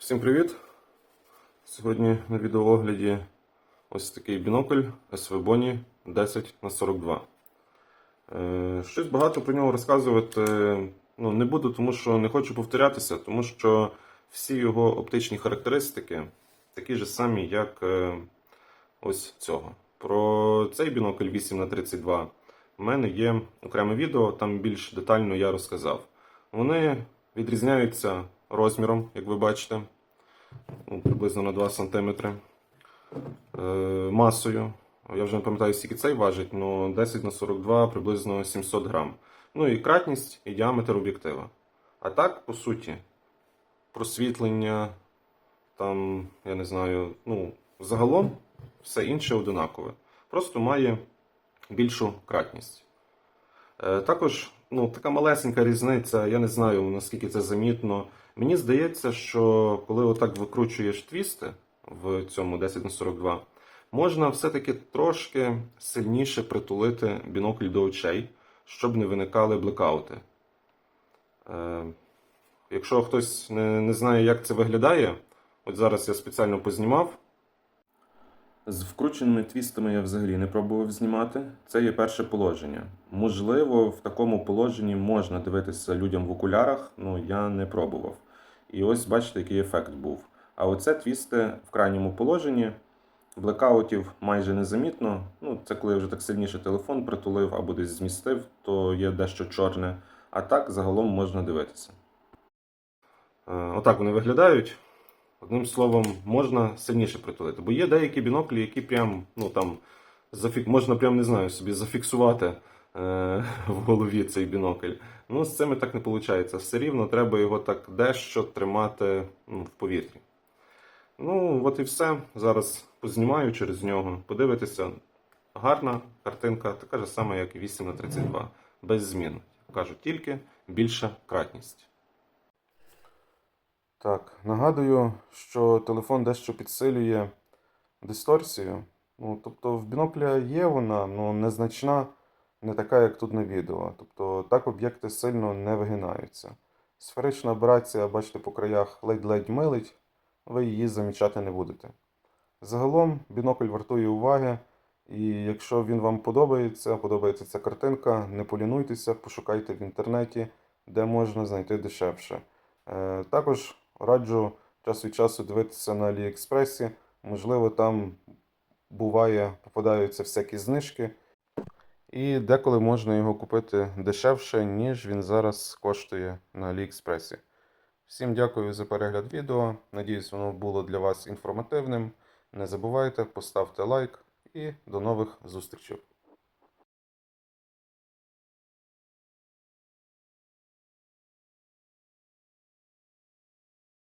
Всім привіт! Сьогодні на відеоогляді ось такий бінокль SV Bony 10 на 42 Е, Щось багато про нього розказувати ну, не буду, тому що не хочу повторятися, тому що всі його оптичні характеристики такі ж самі, як е, ось цього. Про цей бінокль 8 на 32 в мене є окреме відео, там більш детально я розказав. Вони відрізняються розміром, як ви бачите, ну, приблизно на 2 см. Е, масою. Я вже не пам'ятаю, скільки цей важить, але 10 на 42 приблизно 700 грам. Ну і кратність, і діаметр об'єктива. А так, по суті, просвітлення, там, я не знаю, ну, загалом все інше одинакове. Просто має більшу кратність. Е, Також ну, така малесенька різниця, я не знаю наскільки це замітно. Мені здається, що коли отак викручуєш твісти в цьому 10 на 42, можна все-таки трошки сильніше притулити бінокль до очей, щоб не виникали блекаути. Е, Якщо хтось не, не знає, як це виглядає, от зараз я спеціально познімав. З вкрученими твістами я взагалі не пробував знімати. Це є перше положення. Можливо, в такому положенні можна дивитися людям в окулярах, але я не пробував. І ось бачите, який ефект був. А оце твісти в крайньому положенні. Блекаутів майже незамітно. Ну, це коли я вже так сильніше телефон притулив або десь змістив, то є дещо чорне. А так загалом можна дивитися. Е, Отак вони виглядають. Одним словом, можна сильніше притулити. Бо є деякі біноклі, які прям, ну там, зафік... можна прям не знаю, собі зафіксувати е... в голові цей бінокль. Ну, з цими так не виходить. Все рівно треба його так дещо тримати ну, в повітрі. Ну, от і все. Зараз познімаю через нього. Подивитися. Гарна картинка, така ж сама, як і 8 на 32 без змін. Кажу, тільки більша кратність. Так, нагадую, що телефон дещо підсилює дисторсію. Ну, тобто в бінокля є вона, але незначна, не така, як тут на відео. Тобто так об'єкти сильно не вигинаються. Сферична аберація, бачите, по краях ледь-ледь милить, ви її замічати не будете. Загалом бінокль вартує уваги, і якщо він вам подобається, подобається ця картинка, не полінуйтеся, пошукайте в інтернеті, де можна знайти дешевше. Е, Також раджу час від часу дивитися на Аліекспресі. Можливо, там буває, попадаються всякі знижки. І деколи можна його купити дешевше, ніж він зараз коштує на Аліекспресі. Всім дякую за перегляд відео. Надіюсь, воно було для вас інформативним. Не забувайте, поставте лайк і до нових зустрічей.